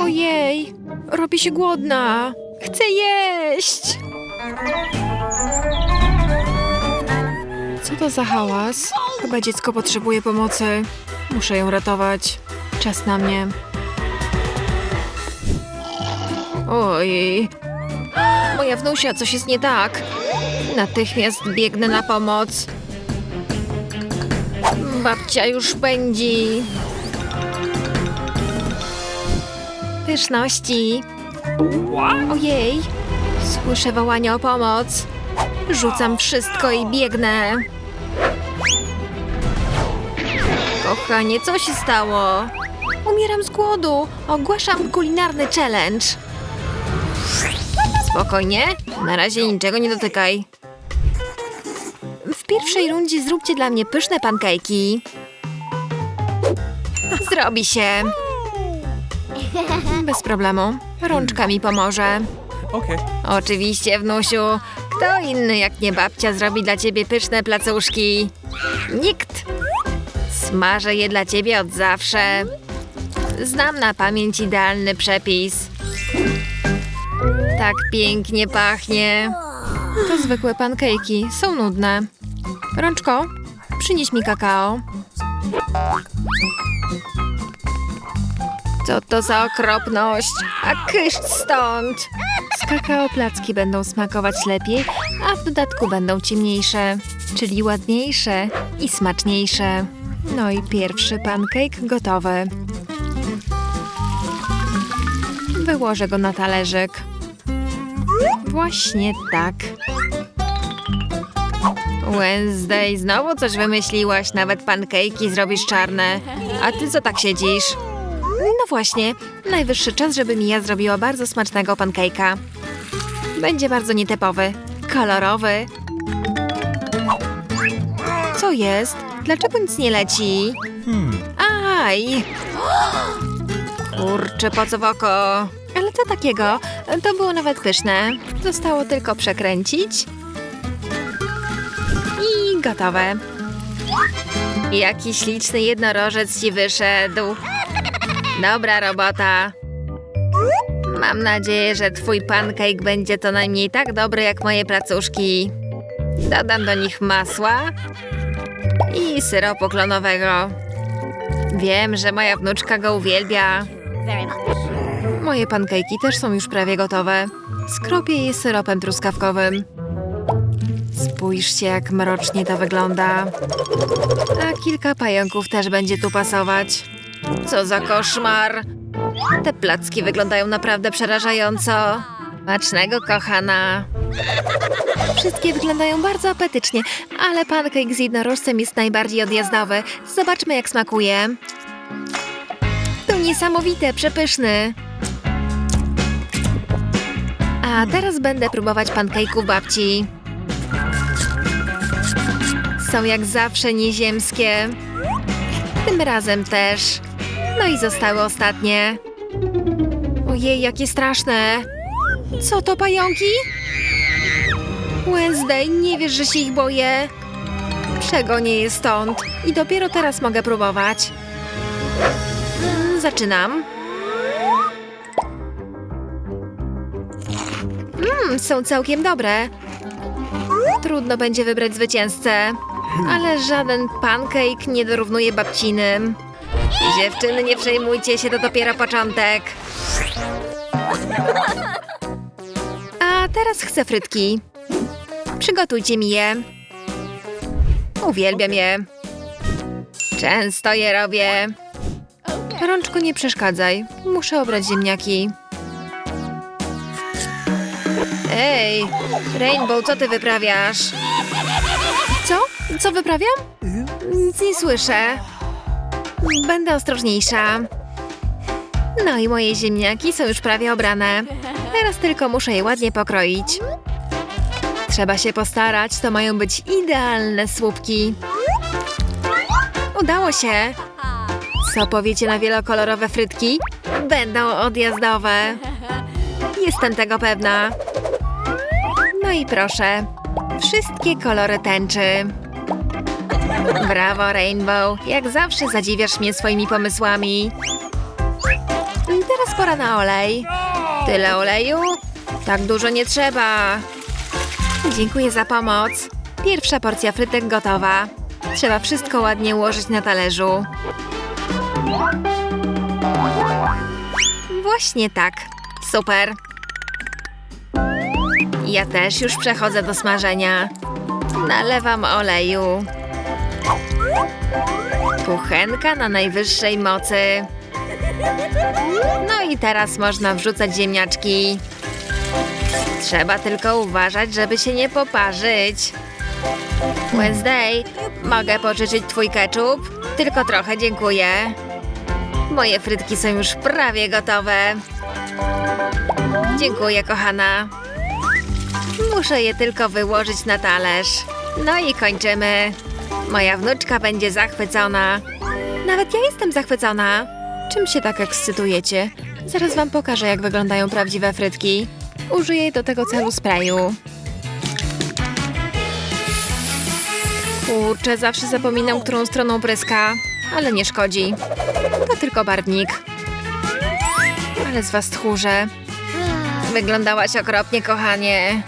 Ojej, robię się głodna. Chcę jeść. Co to za hałas? Chyba dziecko potrzebuje pomocy. Muszę ją ratować. Czas na mnie. Ojej. Moja wnusia, coś jest nie tak. Natychmiast biegnę na pomoc. Babcia już pędzi. Pyszności. Ojej. Słyszę wołanie o pomoc. Rzucam wszystko i biegnę. Kochanie, co się stało? Umieram z głodu. Ogłaszam kulinarny challenge. Spokojnie, na razie niczego nie dotykaj. W pierwszej rundzie zróbcie dla mnie pyszne pankejki. Zrobi się. Bez problemu. Rączka mi pomoże. Okay. Oczywiście, wnusiu. Kto inny jak nie babcia zrobi dla ciebie pyszne placuszki? Nikt. Smażę je dla ciebie od zawsze. Znam na pamięć idealny przepis. Tak pięknie pachnie. To zwykłe pankejki. Są nudne. Rączko, przynieś mi kakao. Co to za okropność? A kysz stąd! Z kakao placki będą smakować lepiej, a w dodatku będą ciemniejsze, czyli ładniejsze i smaczniejsze. No i pierwszy pancake gotowy. Wyłożę go na talerzyk. Właśnie tak. Wednesday, znowu coś wymyśliłaś, nawet pancake'i zrobisz czarne. A ty co tak siedzisz? No właśnie, najwyższy czas, żeby Mia zrobiła bardzo smacznego pancake'a. Będzie bardzo nietypowy, kolorowy. Co jest? Dlaczego nic nie leci? Aj! Kurczę, po co w oko? Ale co takiego? To było nawet pyszne. Zostało tylko przekręcić. I gotowe. Jaki śliczny jednorożec ci wyszedł. Dobra robota. Mam nadzieję, że twój pancake będzie to najmniej tak dobry jak moje placuszki. Dodam do nich masła i syropu klonowego. Wiem, że moja wnuczka go uwielbia. Moje pancake'i też są już prawie gotowe. Skropię je syropem truskawkowym. Spójrzcie, jak mrocznie to wygląda. A kilka pająków też będzie tu pasować. Co za koszmar! Te placki wyglądają naprawdę przerażająco. Smacznego, kochana. Wszystkie wyglądają bardzo apetycznie, ale pancake z jednorożcem jest najbardziej odjazdowy. Zobaczmy, jak smakuje. To niesamowite, przepyszny. A teraz będę próbować pancake'ów babci. Są jak zawsze nieziemskie. Tym razem też. No i zostały ostatnie. Ojej, jakie straszne. Co to, pająki? Wednesday, nie wiesz, że się ich boję. Przegonię je stąd i dopiero teraz mogę próbować. Zaczynam. Mmm, są całkiem dobre. Trudno będzie wybrać zwycięzcę, ale żaden pancake nie dorównuje babcinym. Dziewczyny, nie przejmujcie się, to dopiero początek. A teraz chcę frytki. Przygotujcie mi je. Uwielbiam je. Często je robię. Rączko, nie przeszkadzaj. Muszę obrać ziemniaki. Ej, Rainbow, co ty wyprawiasz? Co? Co wyprawiam? Nic nie słyszę. Będę ostrożniejsza. No i moje ziemniaki są już prawie obrane. Teraz tylko muszę je ładnie pokroić. Trzeba się postarać, to mają być idealne słupki. Udało się. Co powiecie na wielokolorowe frytki? Będą odjazdowe. Jestem tego pewna. No i proszę, wszystkie kolory tęczy. Brawo, Rainbow. Jak zawsze zadziwiasz mnie swoimi pomysłami. Teraz Pora na olej. Tyle oleju? Tak dużo nie trzeba. Dziękuję za pomoc. Pierwsza porcja frytek gotowa. Trzeba wszystko ładnie ułożyć na talerzu. Właśnie tak. Super. Ja też już przechodzę do smażenia. Nalewam oleju. Kuchenka na najwyższej mocy. No i teraz można wrzucać ziemniaczki. Trzeba tylko uważać, żeby się nie poparzyć. Wednesday, mogę pożyczyć twój ketchup? Tylko trochę, dziękuję. Moje frytki są już prawie gotowe. Dziękuję, kochana. Muszę je tylko wyłożyć na talerz. No i kończymy. Moja wnuczka będzie zachwycona. Nawet ja jestem zachwycona. Czym się tak ekscytujecie? Zaraz wam pokażę, jak wyglądają prawdziwe frytki. Użyję do tego celu sprayu. Kurczę, zawsze zapominam, którą stroną pryska. Ale nie szkodzi. To tylko barwnik. Ale z was tchórze. Wyglądałaś okropnie, kochanie.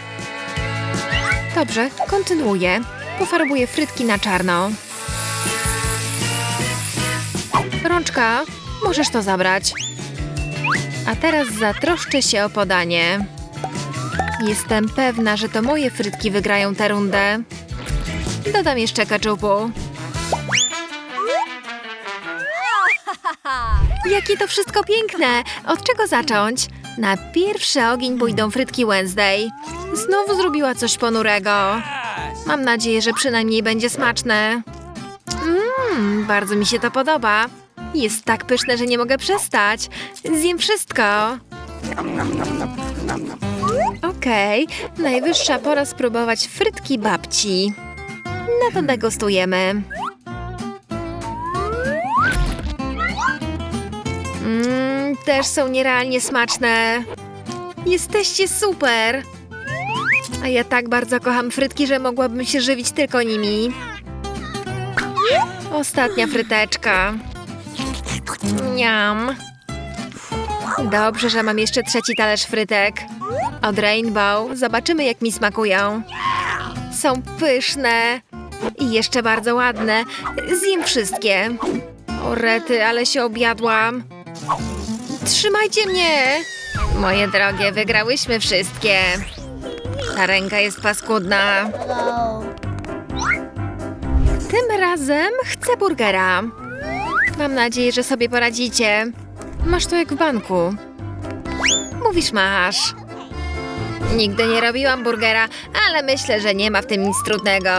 Dobrze, kontynuuję. Pofarbuję frytki na czarno. Rączka, możesz to zabrać. A teraz zatroszczę się o podanie. Jestem pewna, że to moje frytki wygrają tę rundę. Dodam jeszcze keczupu. Jakie to wszystko piękne! Od czego zacząć? Na pierwszy ogień pójdą frytki Wednesday. Znowu zrobiła coś ponurego. Mam nadzieję, że przynajmniej będzie smaczne. Mmm, bardzo mi się to podoba. Jest tak pyszne, że nie mogę przestać. Zjem wszystko. Okej, najwyższa pora spróbować frytki babci. No to degustujemy. Mmm, też są nierealnie smaczne. Jesteście super! A ja tak bardzo kocham frytki, że mogłabym się żywić tylko nimi. Ostatnia fryteczka. Niam. Dobrze, że mam jeszcze trzeci talerz frytek. Od Rainbow. Zobaczymy, jak mi smakują. Są pyszne. I jeszcze bardzo ładne. Zjem wszystkie. O rety, ale się objadłam. Trzymajcie mnie! Moje drogie, wygrałyśmy wszystkie. Ta ręka jest paskudna. Tym razem chcę burgera. Mam nadzieję, że sobie poradzicie. Masz to jak w banku. Mówisz masz. Nigdy nie robiłam burgera, ale myślę, że nie ma w tym nic trudnego.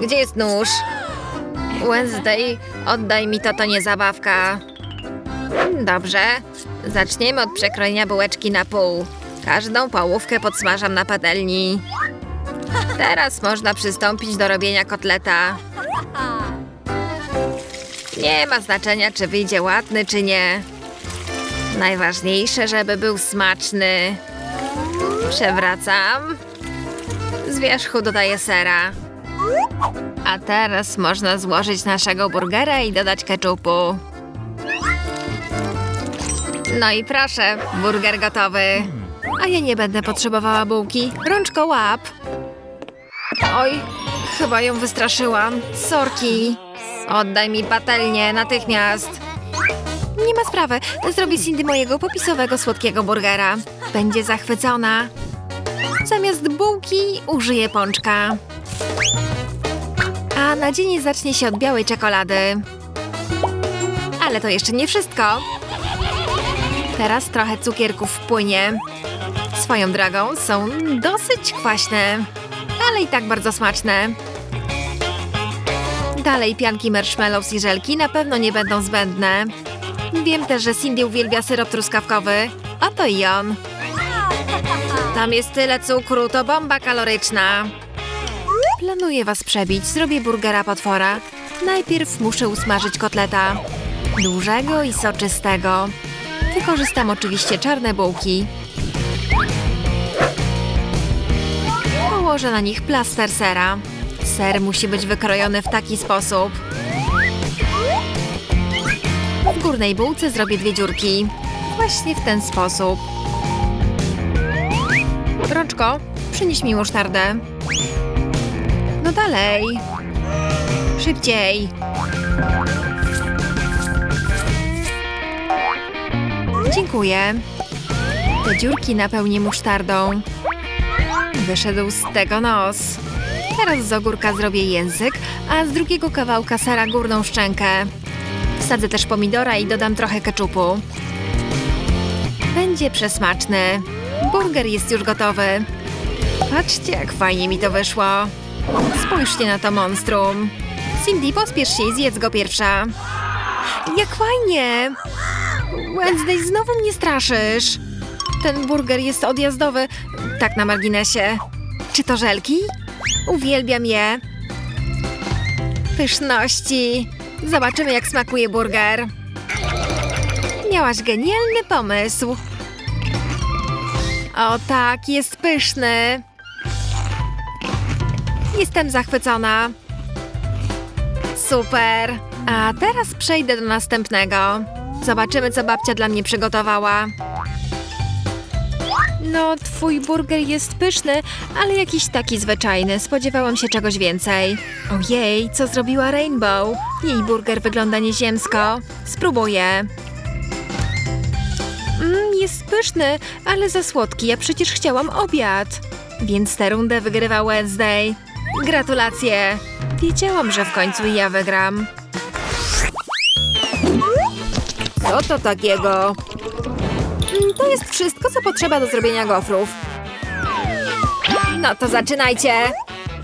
Gdzie jest nóż? Wednesday, oddaj mi to, to nie zabawka. Dobrze. Zaczniemy od przekrojenia bułeczki na pół. Każdą połówkę podsmażam na patelni. Teraz można przystąpić do robienia kotleta. Nie ma znaczenia, czy wyjdzie ładny, czy nie. Najważniejsze, żeby był smaczny. Przewracam. Z wierzchu dodaję sera. A teraz można złożyć naszego burgera i dodać keczupu. No i proszę, burger gotowy. A ja nie będę potrzebowała bułki. Rączko łap. Oj, chyba ją wystraszyłam. Sorki. Oddaj mi patelnię natychmiast. Nie ma sprawy. Zrobię Cindy mojego popisowego słodkiego burgera. Będzie zachwycona. Zamiast bułki użyję pączka. A nadzienie zacznie się od białej czekolady. Ale to jeszcze nie wszystko. Teraz trochę cukierków wpłynie. Swoją drogą są dosyć kwaśne, ale i tak bardzo smaczne. Dalej pianki marshmallows i żelki na pewno nie będą zbędne. Wiem też, że Cindy uwielbia syrop truskawkowy. Oto i on. Tam jest tyle cukru, to bomba kaloryczna. Planuję was przebić, zrobię burgera potwora. Najpierw muszę usmażyć kotleta. Dużego i soczystego. Wykorzystam oczywiście czarne bułki. Położę na nich plaster sera. Ser musi być wykrojony w taki sposób. W górnej bułce zrobię dwie dziurki. Właśnie w ten sposób. Rączko, przynieś mi musztardę. No dalej. Szybciej. Dziękuję. Te dziurki napełnię musztardą. Wyszedł z tego nos. Teraz z ogórka zrobię język, a z drugiego kawałka sera górną szczękę. Wsadzę też pomidora i dodam trochę keczupu. Będzie przesmaczny. Burger jest już gotowy. Patrzcie, jak fajnie mi to wyszło. Spójrzcie na to monstrum. Cindy, pospiesz się i zjedz go pierwsza. Jak fajnie! Wednesday, znowu mnie straszysz. Ten burger jest odjazdowy. Tak na marginesie. Czy to żelki? Uwielbiam je. Pyszności. Zobaczymy, jak smakuje burger. Miałaś genialny pomysł. O tak, jest pyszny. Jestem zachwycona. Super. A teraz przejdę do następnego. Zobaczymy, co babcia dla mnie przygotowała. No, twój burger jest pyszny, ale jakiś taki zwyczajny. Spodziewałam się czegoś więcej. Ojej, co zrobiła Rainbow? Jej burger wygląda nieziemsko. Spróbuję. Mmm, jest pyszny, ale za słodki. Ja przecież chciałam obiad. Więc tę rundę wygrywa Wednesday. Gratulacje. Wiedziałam, że w końcu ja wygram. Co to takiego? To jest wszystko, co potrzeba do zrobienia gofrów. No to zaczynajcie.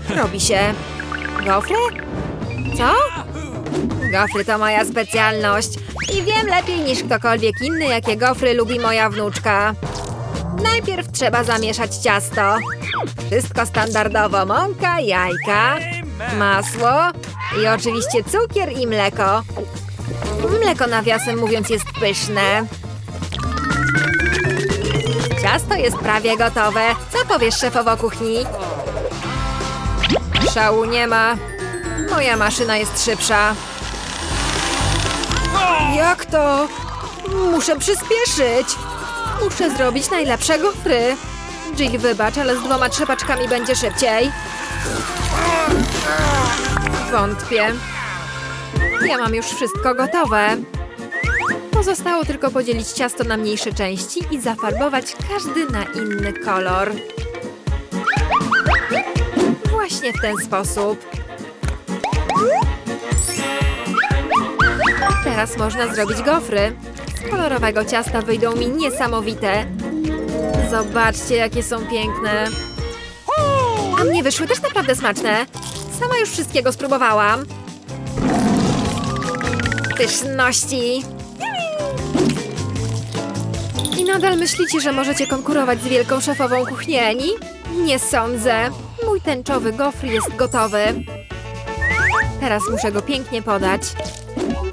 Robi się. Gofry? Co? Gofry to moja specjalność. I wiem lepiej niż ktokolwiek inny, jakie gofry lubi moja wnuczka. Najpierw trzeba zamieszać ciasto. Wszystko standardowo. Mąka, jajka, masło i oczywiście cukier i mleko. Mleko nawiasem mówiąc jest pyszne. Ciasto jest prawie gotowe. Co powiesz szefowo kuchni? Szału nie ma. Moja maszyna jest szybsza. Jak to? Muszę przyspieszyć. Muszę zrobić najlepsze gofry. Jill, wybacz, ale z dwoma trzepaczkami będzie szybciej. Wątpię. Ja mam już wszystko gotowe. Pozostało tylko podzielić ciasto na mniejsze części i zafarbować każdy na inny kolor. Właśnie w ten sposób. Teraz można zrobić gofry. Z kolorowego ciasta wyjdą mi niesamowite. Zobaczcie, jakie są piękne. A mnie wyszły też naprawdę smaczne. Sama już wszystkiego spróbowałam. Pyszności. I nadal myślicie, że możecie konkurować z wielką szefową kuchnieni? Nie sądzę. Mój tęczowy gofr jest gotowy. Teraz muszę go pięknie podać.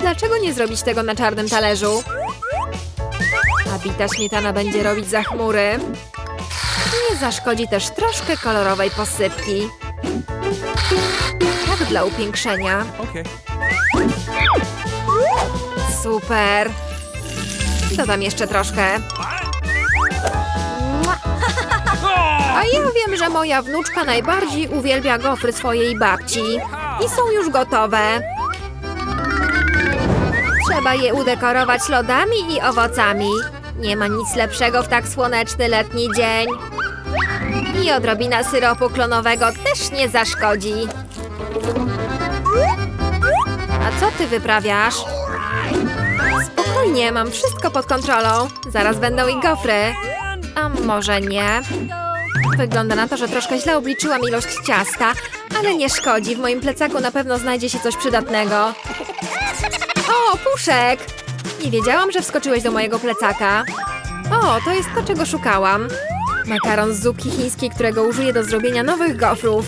Dlaczego nie zrobić tego na czarnym talerzu? A bita śmietana będzie robić za chmury. Nie zaszkodzi też troszkę kolorowej posypki. Tak dla upiększenia. Okay. Super. Dodam jeszcze troszkę. A ja wiem, że moja wnuczka najbardziej uwielbia gofry swojej babci. I są już gotowe. Trzeba je udekorować lodami i owocami. Nie ma nic lepszego w tak słoneczny letni dzień. I odrobina syropu klonowego też nie zaszkodzi. A co ty wyprawiasz? Spokojnie, mam wszystko pod kontrolą. Zaraz będą i gofry. A może nie? Wygląda na to, że troszkę źle obliczyłam ilość ciasta, ale nie szkodzi. W moim plecaku na pewno znajdzie się coś przydatnego. O, puszek! Nie wiedziałam, że wskoczyłeś do mojego plecaka. O, to jest to, czego szukałam. Makaron z zupki chińskiej, którego użyję do zrobienia nowych gofrów.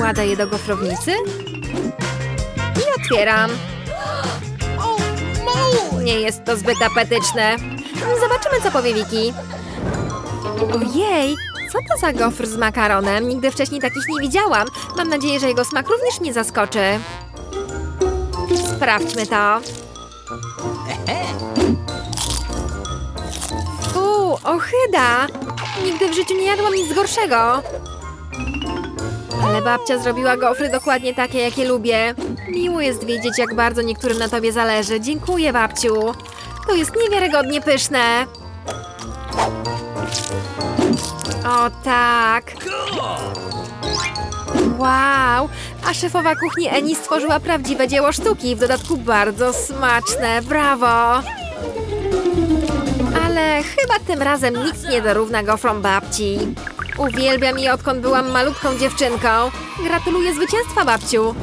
Ładę je do gofrownicy i otwieram. Nie jest to zbyt apetyczne. Zobaczymy, co powie Wiki. Ojej, co to za gofr z makaronem? Nigdy wcześniej takich nie widziałam. Mam nadzieję, że jego smak również mnie zaskoczy. Sprawdźmy to. Uuu, ochyda! Nigdy w życiu nie jadłam nic gorszego. Ale babcia zrobiła gofry dokładnie takie, jakie lubię. Miło jest wiedzieć, jak bardzo niektórym na tobie zależy. Dziękuję, babciu. To jest niewiarygodnie pyszne. O tak. Wow! A szefowa kuchni Eni stworzyła prawdziwe dzieło sztuki, w dodatku bardzo smaczne. Brawo! Ale chyba tym razem nikt nie dorówna gofrom babci. Uwielbiam je odkąd byłam malutką dziewczynką. Gratuluję zwycięstwa, babciu.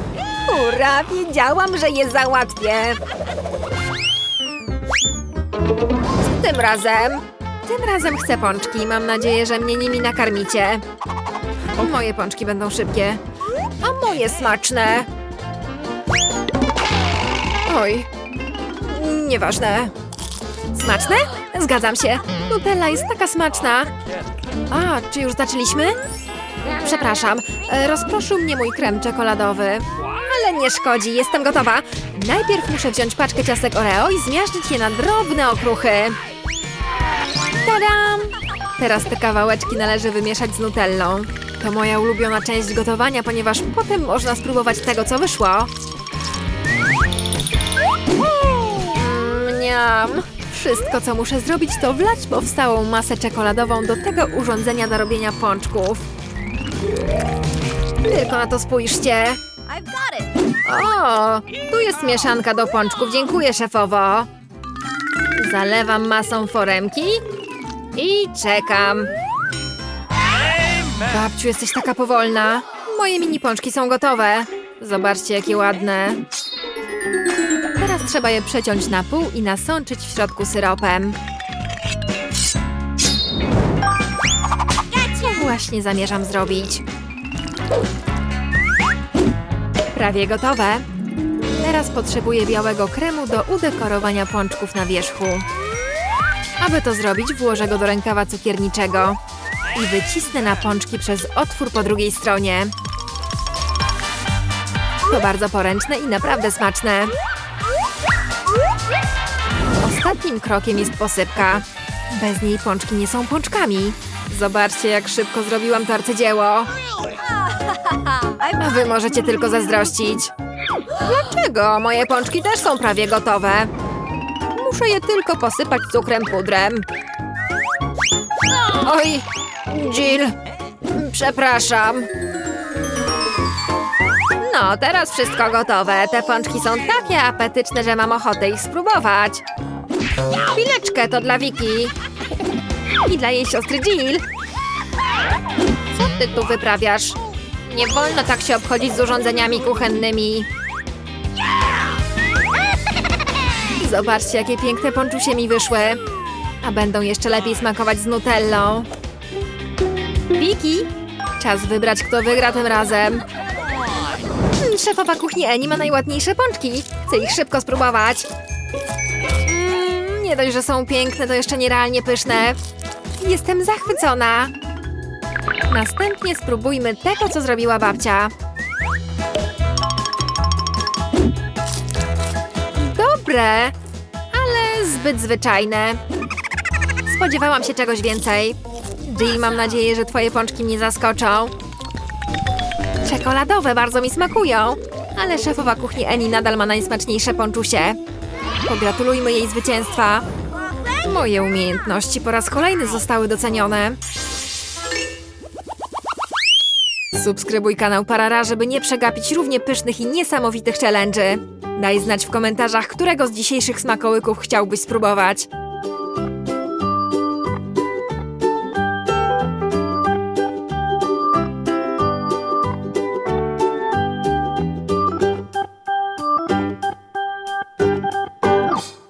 Hurra, wiedziałam, że je załatwię. Tym razem? Tym razem chcę pączki. Mam nadzieję, że mnie nimi nakarmicie. Moje pączki będą szybkie. A moje smaczne. Oj. Nieważne. Smaczne? Zgadzam się. Nutella jest taka smaczna. A, czy już zaczęliśmy? Przepraszam, e, rozproszył mnie mój krem czekoladowy. Ale nie szkodzi, jestem gotowa. Najpierw muszę wziąć paczkę ciastek Oreo i zmiażdżyć je na drobne okruchy. Tadam! Teraz te kawałeczki należy wymieszać z nutellą. To moja ulubiona część gotowania, ponieważ potem można spróbować tego, co wyszło. Mniam. Wszystko, co muszę zrobić, to wlać powstałą masę czekoladową do tego urządzenia do robienia pączków. Tylko na to spójrzcie. O, tu jest mieszanka do pączków. Dziękuję, szefowo. Zalewam masą foremki i czekam. Babciu, jesteś taka powolna. Moje mini pączki są gotowe. Zobaczcie, jakie ładne. Teraz trzeba je przeciąć na pół i nasączyć w środku syropem. Co właśnie zamierzam zrobić? Prawie gotowe. Teraz potrzebuję białego kremu do udekorowania pączków na wierzchu. Aby to zrobić, włożę go do rękawa cukierniczego i wycisnę na pączki przez otwór po drugiej stronie. To bardzo poręczne i naprawdę smaczne. Ostatnim krokiem jest posypka. Bez niej pączki nie są pączkami. Zobaczcie, jak szybko zrobiłam to arcydzieło. A wy możecie tylko zazdrościć. Dlaczego? Moje pączki też są prawie gotowe. Muszę je tylko posypać cukrem pudrem. Oj, Jill, przepraszam. No, teraz wszystko gotowe. Te pączki są takie apetyczne, że mam ochotę ich spróbować. Chwileczkę, to dla Wiki. I dla jej siostry Jill. Co ty tu wyprawiasz? Nie wolno tak się obchodzić z urządzeniami kuchennymi. Zobaczcie, jakie piękne pączusie mi wyszły. A będą jeszcze lepiej smakować z nutellą. Wiki, czas wybrać, kto wygra tym razem. Mm, Szefowa kuchni Eni ma najładniejsze pączki. Chcę ich szybko spróbować. Mm, nie dość, że są piękne, to jeszcze nierealnie pyszne. Jestem zachwycona. Następnie spróbujmy tego, co zrobiła babcia. Dobre, ale zbyt zwyczajne. Spodziewałam się czegoś więcej. Jill, mam nadzieję, że twoje pączki mnie zaskoczą. Czekoladowe bardzo mi smakują, ale szefowa kuchni Eni nadal ma najsmaczniejsze pączusie. Pogratulujmy jej zwycięstwa. Moje umiejętności po raz kolejny zostały docenione. Subskrybuj kanał Parara, żeby nie przegapić równie pysznych i niesamowitych challenge'y. Daj znać w komentarzach, którego z dzisiejszych smakołyków chciałbyś spróbować.